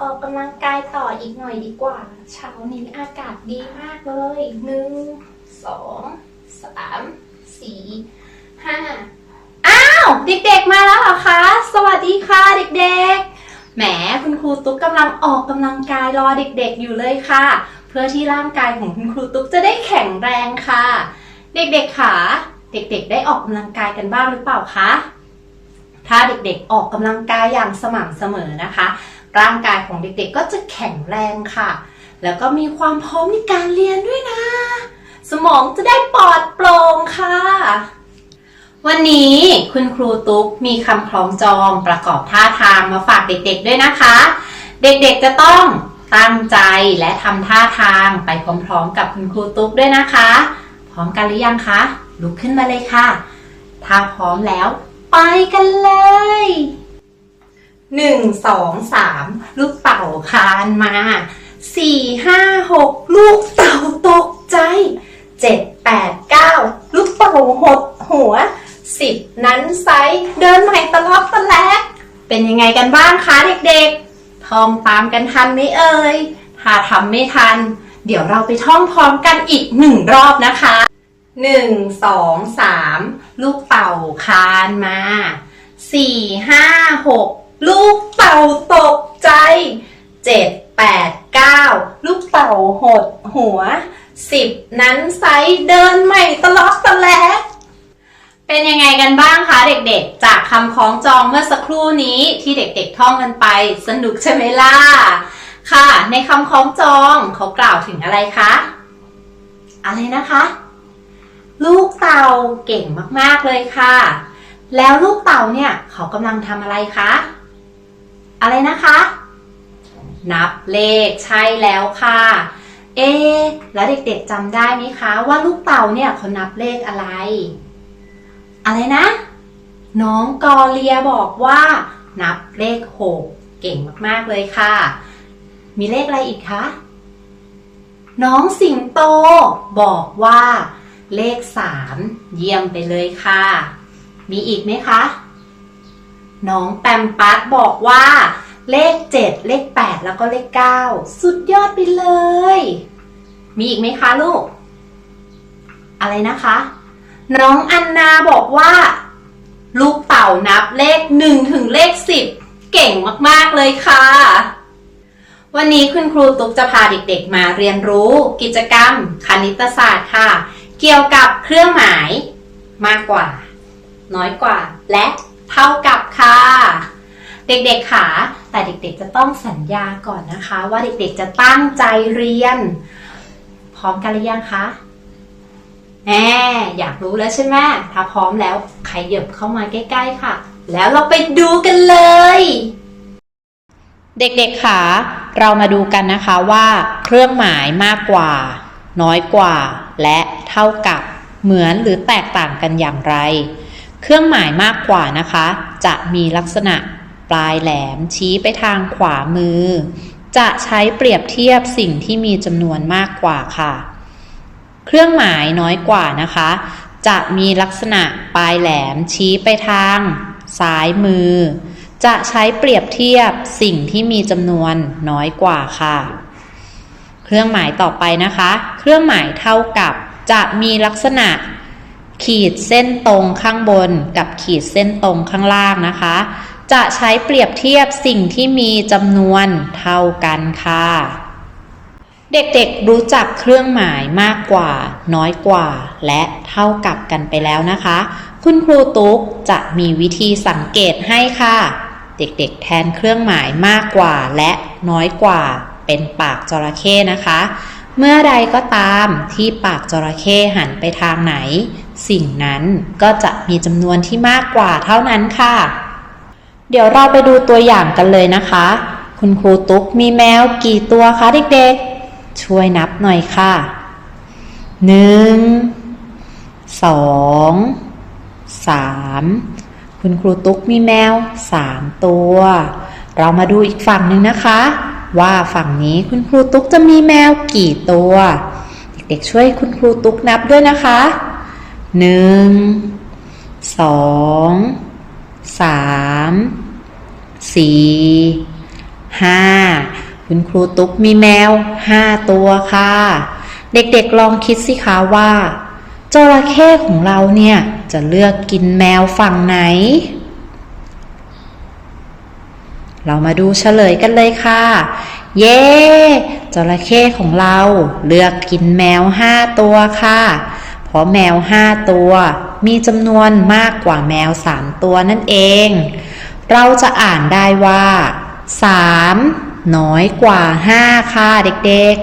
ออกกำลังกายต่ออีกหน่อยดีกว่า เช้านี้อากาศดีมากเลยหนึ่งสองสามสี่ห้าอ้าวเด็กๆมาแล้วเหรอคะ สวัสดีค่ะเด็กๆ แหมคุณครูตุ๊กกำลังออกกำลังกายรอเด็กๆอยู่เลยค่ะ เพื่อที่ร่างกายของคุณครูตุ๊กจะได้แข็งแรงค่ะ เด็กๆค่ะเด็กๆ ได้ออกกำลังกายกันบ้างหรือเปล่าคะถ้าเด็กๆ ออกกำลังกายอย่างสม่ำเสมอนะคะ ร่างกายของเด็กๆก็จะแข็งแรงค่ะ แล้วก็มีความพร้อมในการเรียนด้วยนะ สมองจะได้ปลอดโปร่งค่ะ วันนี้คุณครูตุ๊กมีคำคล้องจองประกอบท่าทางมาฝากเด็กๆด้วยนะคะ เด็กๆจะต้องตั้งใจและทำท่าทางไปพร้อมๆ กับคุณครูตุ๊กด้วยนะคะ พร้อมกันหรือยังคะลุกขึ้นมาเลยค่ะ ถ้าพร้อมแล้ว ไปกันเลย หนึ่งสองสามลูกเต่าคานมาสี่ห้าหกลูกเต่าตกใจเจ็ดแปดเก้าลูกเต่าหดหัวสิบนั้นไซเดินใหม่ตะลอบตะแลกเป็นยังไงกันบ้างคะเด็กๆ ท่องตามกันทันไหมเอ่ยถ้าทำไม่ทัน เดี๋ยวเราไปท่องพร้อมกันอีกหนึ่งรอบนะคะหนึ่งสองสามลูกเต่าคานมาสี่ห้าหก ลูกเต่าตกใจเจ็ดแปดเก้าลูกเต่าหดหัวสิบนั้นไซเดินใหม่ตลอดตะแลเป็นยังไงกันบ้างคะเด็กๆ จากคำคล้องจองเมื่อสักครู่นี้ที่เด็กๆท่องกันไป สนุกใช่ไหมล่ะ ค่ะ ในคำคล้องจองเขากล่าวถึงอะไรคะ อะไรนะคะ ลูกเต่าเก่งมากๆเลยค่ะ แล้วลูกเต่าเนี่ยเขากำลังทำอะไรคะ อะไรนะคะ นับเลขใช่แล้วค่ะ เอแล้วเด็กๆจำได้ไหมคะ ว่าลูกเต่าเนี่ยเขานับเลขอะไร อะไรนะ น้องกอเลียบอกว่า นับเลขหกเก่งมากๆเลยค่ะ มีเลขอะไรอีกคะ น้องสิงโตบอกว่า เลขสามเยี่ยมไปเลยค่ะ มีอีกไหมคะ น้องแปมปัสบอกว่า เลขเจ็ดเลขแปดแล้วก็เลขเก้าสุดยอดไปเลย มีอีกไหมคะลูก อะไรนะคะ น้องอันนาบอกว่า ลูกเต่านับเลขหนึ่งถึงเลขสิบเก่งมาก ๆ เลยค่ะ วันนี้คุณครูตุ๊กจะพาเด็กๆมาเรียนรู้กิจกรรม คณิตศาสตร์ค่ะ เกี่ยวกับเครื่องหมายมากกว่า น้อยกว่าและ เท่ากับค่ะ เด็กๆค่ะ แต่เด็กๆจะต้องสัญญาก่อนนะคะ ว่าเด็กๆจะตั้งใจเรียน พร้อมกันหรือยังคะแหมอยากรู้แล้วใช่ไหมถ้าพร้อมแล้วขยับเข้ามาใกล้ ๆ ค่ะ แล้วเราไปดูกันเลย เด็กๆค่ะ เรามาดูกันนะคะว่า เครื่องหมายมากกว่า น้อยกว่า และเท่ากับ เหมือนหรือแตกต่างกันอย่างไร เครื่องหมายมากกว่านะคะ จะมีลักษณะปลายแหลมชี้ไปทางขวามือ จะใช้เปรียบเทียบสิ่งที่มีจำนวนมากกว่าค่ะ เครื่องหมายน้อยกว่านะคะ จะมีลักษณะปลายแหลมชี้ไปทางซ้ายมือ จะใช้เปรียบเทียบสิ่งที่มีจำนวนน้อยกว่าค่ะ เครื่องหมายต่อไปนะคะ เครื่องหมายเท่ากับจะมีลักษณะ ขีดเส้นตรงข้างบนกับขีดเส้นตรงข้างล่างนะคะ จะใช้เปรียบเทียบสิ่งที่มีจำนวนเท่ากันค่ะ เด็กๆรู้จักเครื่องหมายมากกว่า น้อยกว่า และเท่ากับกันไปแล้วนะคะ คุณครูตุ๊กจะมีวิธีสังเกตให้ค่ะ เด็กๆ แทนเครื่องหมายมากกว่าและน้อยกว่า เป็นปากจระเข้นะคะ เมื่อใดก็ตามที่ปากจระเข้หันไปทางไหน สิ่งนั้นก็จะมีจำนวนที่มากกว่าเท่านั้นค่ะ เดี๋ยวเราไปดูตัวอย่างกันเลยนะคะ คุณครูตุ๊กมีแมวกี่ตัวคะเด็กๆ ช่วยนับหน่อยค่ะหนึ่งสองสามคุณครูตุ๊กมีแมวสามตัว เรามาดูอีกฝั่งหนึ่งนะคะ ว่าฝั่งนี้คุณครูตุ๊กจะมีแมวกี่ตัว เด็กๆช่วยคุณครูตุ๊กนับด้วยนะคะ หนึ่งสองสามสี่ห้าคุณครูตุ๊กมีแมวห้าตัวค่ะ เด็กๆลองคิดสิคะว่าจระเข้ของเราเนี่ย จะเลือกกินแมวฝั่งไหน เรามาดูเฉลยกันเลยค่ะ เย้จระเข้ของเราเลือกกินแมวห้าตัวค่ะ เพราะแมวห้าตัว มีจำนวนมากกว่าแมวสามตัวนั่นเอง เราจะอ่านได้ว่าสามน้อยกว่าห้าค่ะเด็ก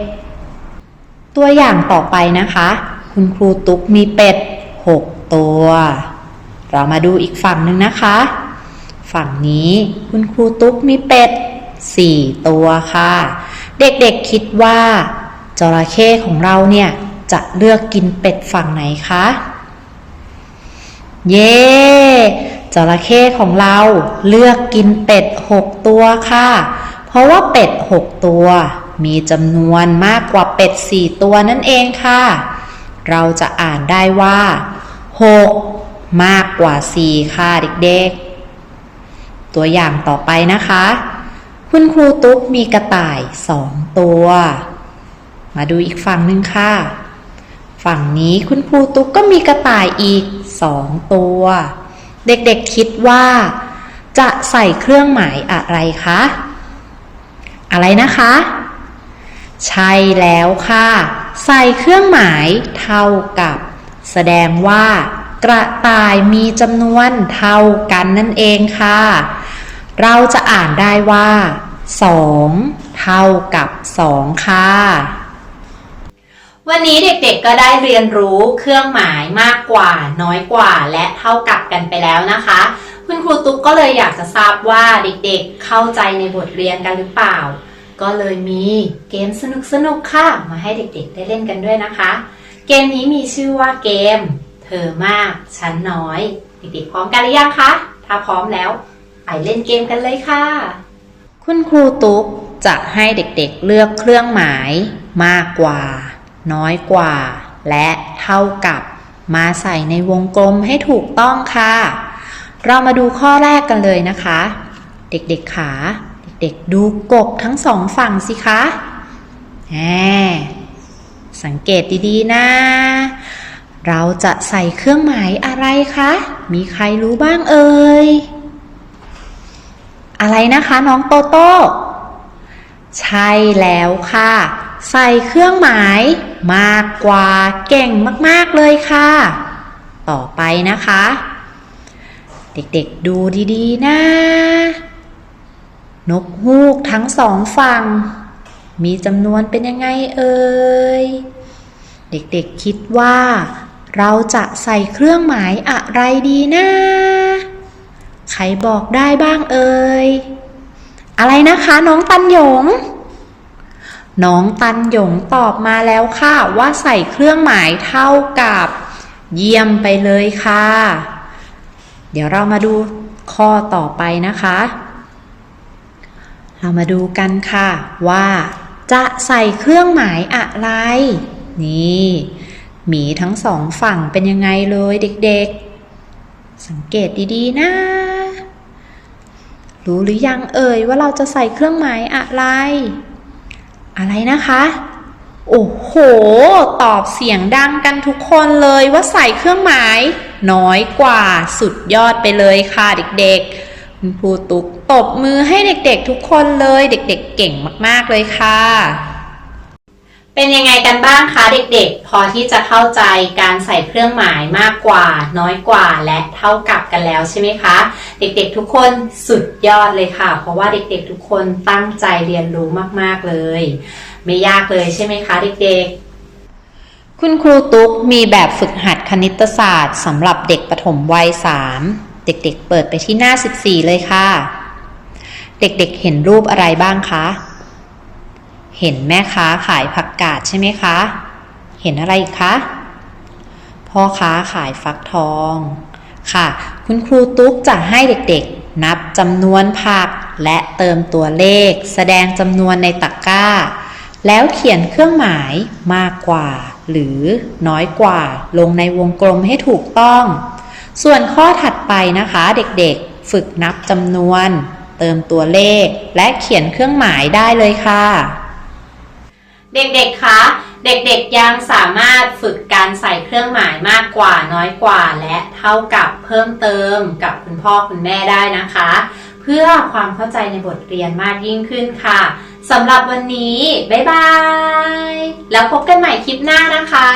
ๆ ตัวอย่างต่อไปนะคะ คุณครูตุ๊กมีเป็ดหกตัว เรามาดูอีกฝั่งหนึ่งนะคะ ฝั่งนี้คุณครูตุ๊กมีเป็ดสี่ตัวค่ะ เด็กๆคิดว่าจระเข้ของเราเนี่ย จะเลือกกินเป็ดฝั่งไหนคะ เย้จระเข้ของเราเลือกกินเป็ดหกตัวค่ะ เพราะว่าเป็ดหกตัว มีจำนวนมากกว่าเป็ดสี่ตัวนั่นเองค่ะ เราจะอ่านได้ว่าหกมากกว่าสี่ค่ะเด็กๆ ตัวอย่างต่อไปนะคะ คุณครูตุ๊กมีกระต่ายสองตัว มาดูอีกฝั่งหนึ่งค่ะ ฝั่งนี้คุณครูตุ๊กก็มีกระต่ายอีกสองตัว เด็กๆคิดว่า จะใส่เครื่องหมายอะไรคะ อะไรนะคะ ใช่แล้วค่ะ ใส่เครื่องหมายเท่ากับ แสดงว่า กระต่ายมีจำนวนเท่ากันนั่นเองค่ะ เราจะอ่านได้ว่าสองเท่ากับสองค่ะ วันนี้เด็กๆก็ได้เรียนรู้เครื่องหมายมากกว่า น้อยกว่า และเท่ากับกันไปแล้วนะคะ คุณครูตุ๊กก็เลยอยากจะทราบว่าเด็กๆเข้าใจในบทเรียนกันหรือเปล่า ก็เลยมีเกมสนุกๆค่ะมาให้เด็กๆ ได้เล่นกันด้วยนะคะ เกมนี้มีชื่อว่าเกม เธอมากฉันน้อย เด็กๆพร้อมกันหรือยังคะถ้าพร้อมแล้วไปเล่นเกมกันเลยค่ะ คุณครูตุ๊กจะให้เด็กๆเลือกเครื่องหมายมากกว่า น้อยกว่า และเท่ากับ มาใส่ในวงกลมให้ถูกต้องค่ะ เรามาดูข้อแรกกันเลยนะคะ เด็กๆขาเด็กๆดูกบทั้งสองฝั่งสิคะแหมสังเกตดีๆนะ เราจะใส่เครื่องหมายอะไรคะ มีใครรู้บ้างเอ่ย อะไรนะคะน้องโตโต้ ใช่แล้วค่ะ ใส่เครื่องหมาย มากกว่าเก่งมากๆเลยค่ะ ต่อไปนะคะ เด็กๆดูดีๆ นะ นกฮูกทั้งสองฝั่ง มีจำนวนเป็นยังไงเอ่ย เด็กๆคิดว่า เราจะใส่เครื่องหมายอะไรดีนะ ใครบอกได้บ้างเอ่ย อะไรนะคะน้องตันหยง น้องตันหยงตอบมาแล้วค่ะว่าใส่เครื่องหมายเท่ากับ เยี่ยมไปเลยค่ะ เดี๋ยวเรามาดูข้อต่อไปนะคะ เรามาดูกันค่ะว่า จะใส่เครื่องหมายอะไร นี่หมีทั้งสองฝั่งเป็นยังไงเลยเด็กๆ สังเกตดีๆนะรู้หรือยังเอ่ยว่าเราจะใส่เครื่องหมายอะไร อะไรนะคะ โอ้โห ตอบเสียงดังกันทุกคนเลยว่าใส่เครื่องหมาย น้อยกว่าสุดยอดไปเลยค่ะเด็กๆ คุณครูตุ๊กตบมือให้เด็กๆทุกคนเลย เด็กๆเก่งมากๆเลยค่ะ เป็นยังไงกันบ้างคะเด็กๆ พอที่จะเข้าใจการใส่เครื่องหมายมากกว่า น้อยกว่าและเท่ากับกันแล้วใช่ไหมคะ เด็กๆทุกคนสุดยอดเลยค่ะ เพราะว่าเด็กๆทุกคนตั้งใจเรียนรู้มากๆเลย ไม่ยากเลยใช่ไหมคะเด็กๆคุณครูตุ๊กมีแบบฝึกหัดคณิตศาสตร์สำหรับเด็กปฐมวัย 3 เด็กๆ เปิดไปที่หน้า 14 เลยค่ะ เด็กๆ เห็นรูปอะไรบ้างคะ เห็นแม่ค้าขายผักกาดใช่ไหมคะ เห็นอะไรอีกคะ พ่อค้าขายฟักทอง ค่ะ คุณครูตุ๊กจะให้เด็กๆ นับจำนวนผักและเติมตัวเลข แสดงจำนวนในตะกร้า แล้วเขียนเครื่องหมายมากกว่า หรือน้อยกว่าลงในวงกลมให้ถูกต้อง ส่วนข้อถัดไปนะคะเด็กๆ ฝึกนับจำนวน เติมตัวเลขและเขียนเครื่องหมายได้เลยค่ะ เด็กๆ คะ เด็กๆ ยังสามารถฝึกการใส่เครื่องหมายมากกว่าน้อยกว่า และเท่ากับเพิ่มเติมกับคุณพ่อคุณแม่ได้นะคะ เพื่อความเข้าใจในบทเรียนมากยิ่งขึ้นค่ะสำหรับวันนี้ บ๊ายบาย แล้วพบกันใหม่คลิปหน้านะคะ